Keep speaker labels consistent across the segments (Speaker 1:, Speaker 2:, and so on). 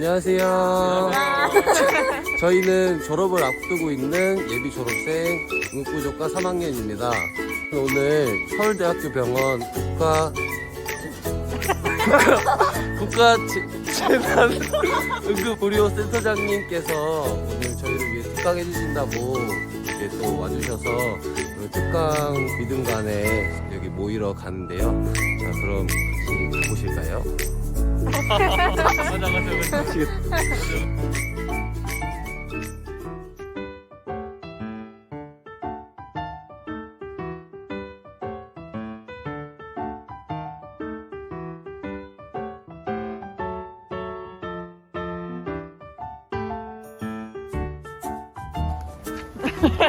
Speaker 1: 안녕하세요. 저희는 졸업을 앞두고 있는 예비 졸업생 응급구조과 3학년입니다. 오늘 서울대학교 병원 국가 국가, 재난 응급의료 센터장님께서 오늘 저희를 위해 특강해 주신다고 이렇게 또 와주셔서 오늘 특강 믿음관에 여기 모이러 가는데요. 자 그럼 같이 가보실까요?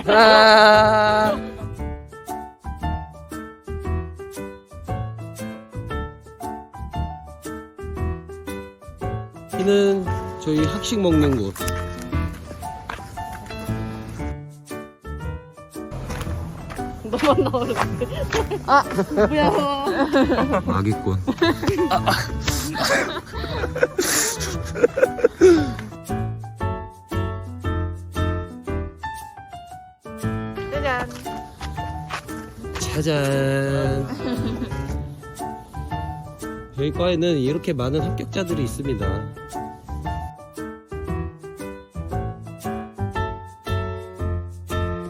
Speaker 1: 아~ 여기는 저희 학식 먹는 곳.
Speaker 2: 너만 나오는데. 아, 뭐야.
Speaker 1: 아기꾼.
Speaker 2: 짜잔.
Speaker 1: 짜잔. 저희 과에는 이렇게 많은 합격자들이 있습니다.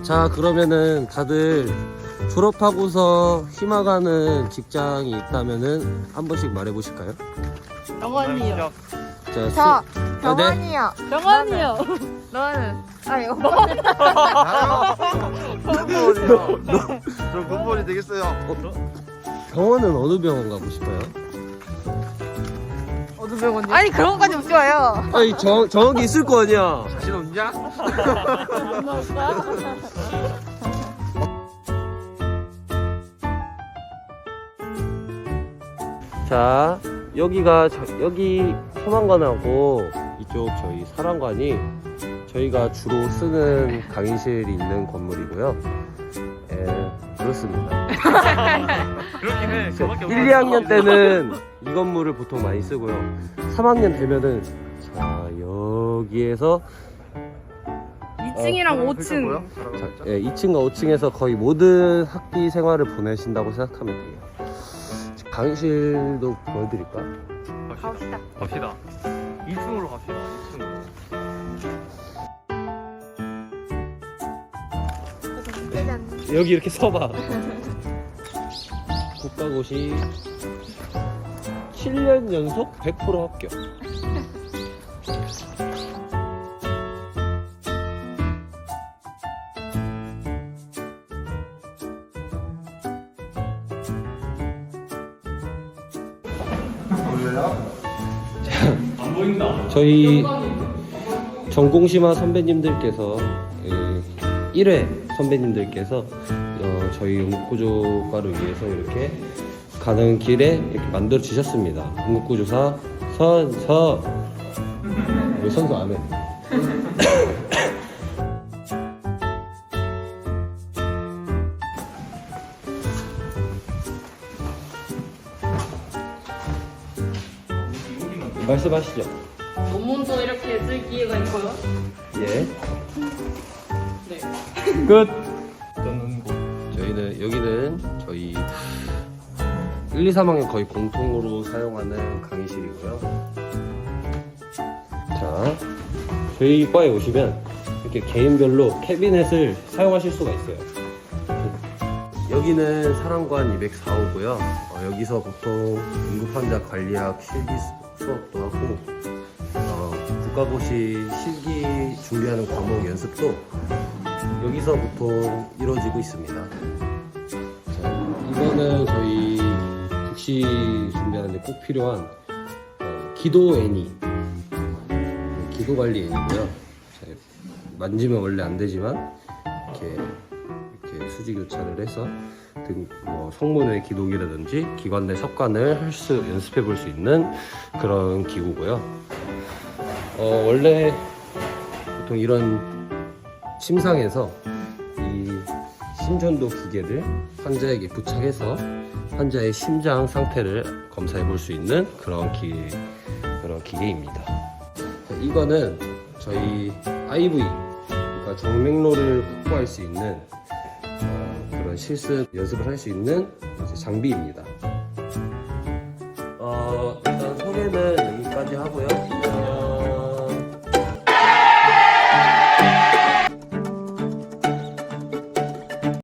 Speaker 1: 자, 그러면은 다들 졸업하고서 희망하는 직장이 있다면은 한 번씩 말해 보실까요?
Speaker 2: 병원이요.
Speaker 1: 자, 수-
Speaker 3: 저
Speaker 1: 아, 네.
Speaker 3: 병원이요.
Speaker 2: 병원이요.
Speaker 3: 너는 아유
Speaker 4: 군벌이요. 저 군벌이 되겠어요.
Speaker 1: 병원은 어느 병원 가고 싶어요?
Speaker 3: 병원이? 아니 그런 것까지 묻지 마요.
Speaker 1: 아니, 정, 정확히 있을 거 아니야.
Speaker 4: 자신 없냐?
Speaker 1: 자 여기가 저- 여기 소방관하고 이쪽 저희 사랑관이 저희가 주로 쓰는 강의실이 있는 건물이고요. 예, 그렇습니다.
Speaker 4: 그렇긴 해. 저밖에
Speaker 1: 1, 2학년 때는 이 건물을 보통 많이 쓰고요. 3학년 되면은 자 여기에서
Speaker 2: 2층이랑 5층.
Speaker 1: 자, 예, 2층과 5층에서 거의 모든 학기 생활을 보내신다고 생각하면 돼요. 강의실도 보여드릴까?
Speaker 3: 가봅시다.
Speaker 4: 갑시다. 2층으로 갑시다. 2층으로.
Speaker 3: 짜잔.
Speaker 1: 여기 이렇게 서봐. 국가고시 7년 연속 100% 합격. 저희 전공심화 선배님들께서 1회 선배님들께서 어, 저희 응급구조과를 위해서 이렇게 가는 길에 이렇게 만들어 주셨습니다. 응급구조사 선서 왜 선서 안 해? 말씀하시죠.
Speaker 2: 논문도 이렇게 쓸 기회가 있고요.
Speaker 1: 예.
Speaker 2: 네.
Speaker 1: 끝. 저희는 여기는 저희 1, 2, 3학년 거의 공통으로 사용하는 강의실이고요. 자, 저희 과에 오시면 이렇게 개인별로 캐비넷을 사용하실 수가 있어요. 여기는 사랑관 204호고요. 어, 여기서 보통 응급환자 관리학 실기 수- 수업도 하고 어, 국가고시 실기 준비하는 과목 연습도 여기서 보통 이루어지고 있습니다. 자, 이거는 저희 국시 준비하는데 꼭 필요한 어, 기도 애니, 어, 기도 관리 애니고요. 자, 만지면 원래 안 되지만 이렇게 이렇게 수지 교차를 해서 등, 뭐 성문의 기독이라든지 기관 내 석관을 할 수 연습해 볼 수 있는 그런 기구고요. 어, 원래 보통 이런 심상에서 이 심전도 기계를 환자에게 부착해서 환자의 심장 상태를 검사해 볼 수 있는 그런 기 그런 기계입니다. 이거는 저희 IV 그러니까 정맥로를 확보할 수 있는 어, 그런 실습 연습을 할 수 있는 장비입니다. 어, 일단 소개는 여기까지 하고요.